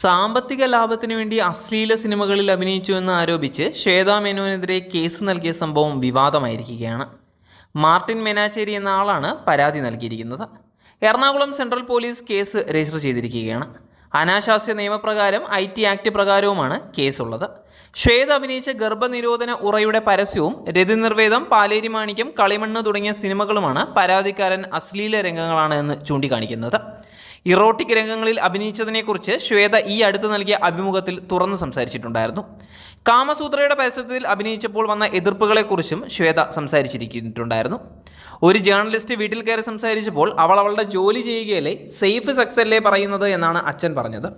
സാമ്പത്തിക ലാഭത്തിനു വേണ്ടി അശ്ലീല സിനിമകളിൽ അഭിനയിച്ചു എന്ന് ആരോപിച്ച് ശ്വേതാ മേനോനെതിരെ കേസ് നൽകിയ സംഭവം വിവാദമായിരിക്കുകയാണ്. മാർട്ടിൻ മെനാച്ചേരി എന്ന ആളാണ് പരാതി നൽകിയിരിക്കുന്നത്. Ernakulam central police case register ചെയ്തിരിക്കുകയാണ്. അനാശാസ്യ നിയമപ്രകാരം ഐ ടി ആക്ട് പ്രകാരവുമാണ് കേസുള്ളത്. ശ്വേത അഭിനയിച്ച ഗർഭനിരോധന ഉറയുടെ പരസ്യവും രതിനിർവേദം പാലേരി മാണിക്യം കളിമണ്ണ് തുടങ്ങിയ സിനിമകളുമാണ് പരാതിക്കാരൻ അശ്ലീല രംഗങ്ങളാണ് എന്ന് ചൂണ്ടിക്കാണിക്കുന്നത്. ഇറോട്ടിക് രംഗങ്ങളിൽ അഭിനയിച്ചതിനെക്കുറിച്ച് ശ്വേത ഈ അടുത്ത് നൽകിയ അഭിമുഖത്തിൽ തുറന്നു സംസാരിച്ചിട്ടുണ്ടായിരുന്നു. കാമസൂത്രയുടെ പരിസരത്തിൽ അഭിനയിച്ചപ്പോൾ വന്ന എതിർപ്പുകളെക്കുറിച്ചും ശ്വേത സംസാരിച്ചിരിക്കുന്നുണ്ടായിരുന്നു. ഒരു ജേർണലിസ്റ്റ് വീട്ടിൽ കയറി സംസാരിച്ചപ്പോൾ അവൾ അവളുടെ ജോലി ചെയ്യുകയല്ലേ സേഫ് സക്സ് അല്ലേ പറയുന്നത് എന്നാണ് അച്ഛൻ പറഞ്ഞത്.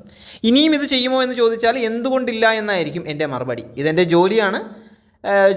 ഇനിയും ഇത് ചെയ്യുമോ എന്ന് ചോദിച്ചാൽ എന്തുകൊണ്ടില്ല എന്നായിരിക്കും എന്റെ മറുപടി. ഇതെന്റെ ജോലിയാണ്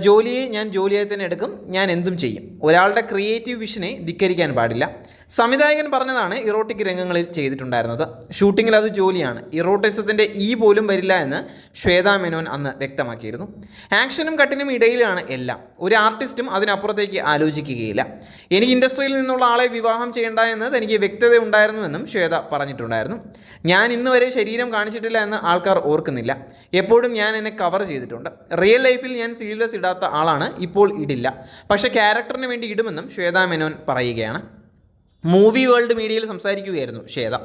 ജോലിയെ ഞാൻ ജോലിയായി തന്നെ എടുക്കും ഞാൻ എന്തും ചെയ്യും. ഒരാളുടെ ക്രിയേറ്റീവ് വിഷനെ ധിക്കരിക്കാൻ പാടില്ല. സംവിധായകൻ പറഞ്ഞതാണ് ഇറോട്ടിക് രംഗങ്ങളിൽ ചെയ്തിട്ടുണ്ടായിരുന്നത്. ഷൂട്ടിങ്ങിൽ അത് ജോലിയാണ്. ഇറോട്ടിസത്തിന്റെ ഈ പോലും വരില്ല എന്ന് ശ്വേതാ മേനോൻ അന്ന് വ്യക്തമാക്കിയിരുന്നു. ആക്ഷനും കട്ടിനും ഇടയിലാണ് എല്ലാം. ഒരു ആർട്ടിസ്റ്റും അതിനപ്പുറത്തേക്ക് ആലോചിക്കുകയില്ല. എനിക്ക് ഇൻഡസ്ട്രിയിൽ നിന്നുള്ള ആളെ വിവാഹം ചെയ്യേണ്ട എന്ന് തനിക്ക് വ്യക്തത ഉണ്ടായിരുന്നുവെന്നും ശ്വേത പറഞ്ഞിട്ടുണ്ടായിരുന്നു. ഞാൻ ഇന്ന് വരെ ശരീരം കാണിച്ചിട്ടില്ല എന്ന് ആൾക്കാർ ഓർക്കുന്നില്ല. എപ്പോഴും ഞാൻ എന്നെ കവർ ചെയ്തിട്ടുണ്ട്. റിയൽ ലൈഫിൽ ഞാൻ സീരിയസ് ഇടാത്ത ആളാണ് ഇപ്പോൾ ഇടില്ല. പക്ഷേ ക്യാരക്ടറിന് വേണ്ടി ഇടുമെന്നും ശ്വേതാ മേനോൻ പറയുകയാണ്. മൂവി വേൾഡ് മീഡിയയിൽ സംസാരിക്കുകയായിരുന്നു ശ്വേത.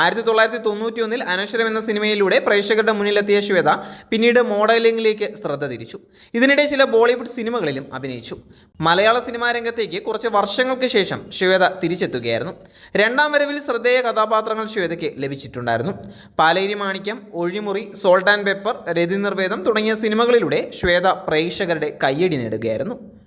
ആയിരത്തി തൊള്ളായിരത്തി തൊണ്ണൂറ്റി ഒന്നിൽ അനശ്വരം എന്ന സിനിമയിലൂടെ പ്രേക്ഷകരുടെ മുന്നിലെത്തിയ ശ്വേത പിന്നീട് മോഡലിംഗിലേക്ക് ശ്രദ്ധ തിരിച്ചു. ഇതിനിടെ ചില ബോളിവുഡ് സിനിമകളിലും അഭിനയിച്ചു. മലയാള സിനിമാ രംഗത്തേക്ക് കുറച്ച് വർഷങ്ങൾക്ക് ശേഷം ശ്വേത തിരിച്ചെത്തുകയായിരുന്നു. രണ്ടാം വരവിൽ ശ്രദ്ധേയ കഥാപാത്രങ്ങൾ ശ്വേതയ്ക്ക് ലഭിച്ചിട്ടുണ്ടായിരുന്നു. Paleri Manikyam Ozhimuri salt and pepper Rathinirvedam തുടങ്ങിയ സിനിമകളിലൂടെ ശ്വേത പ്രേക്ഷകരുടെ കയ്യടി നേടുകയായിരുന്നു.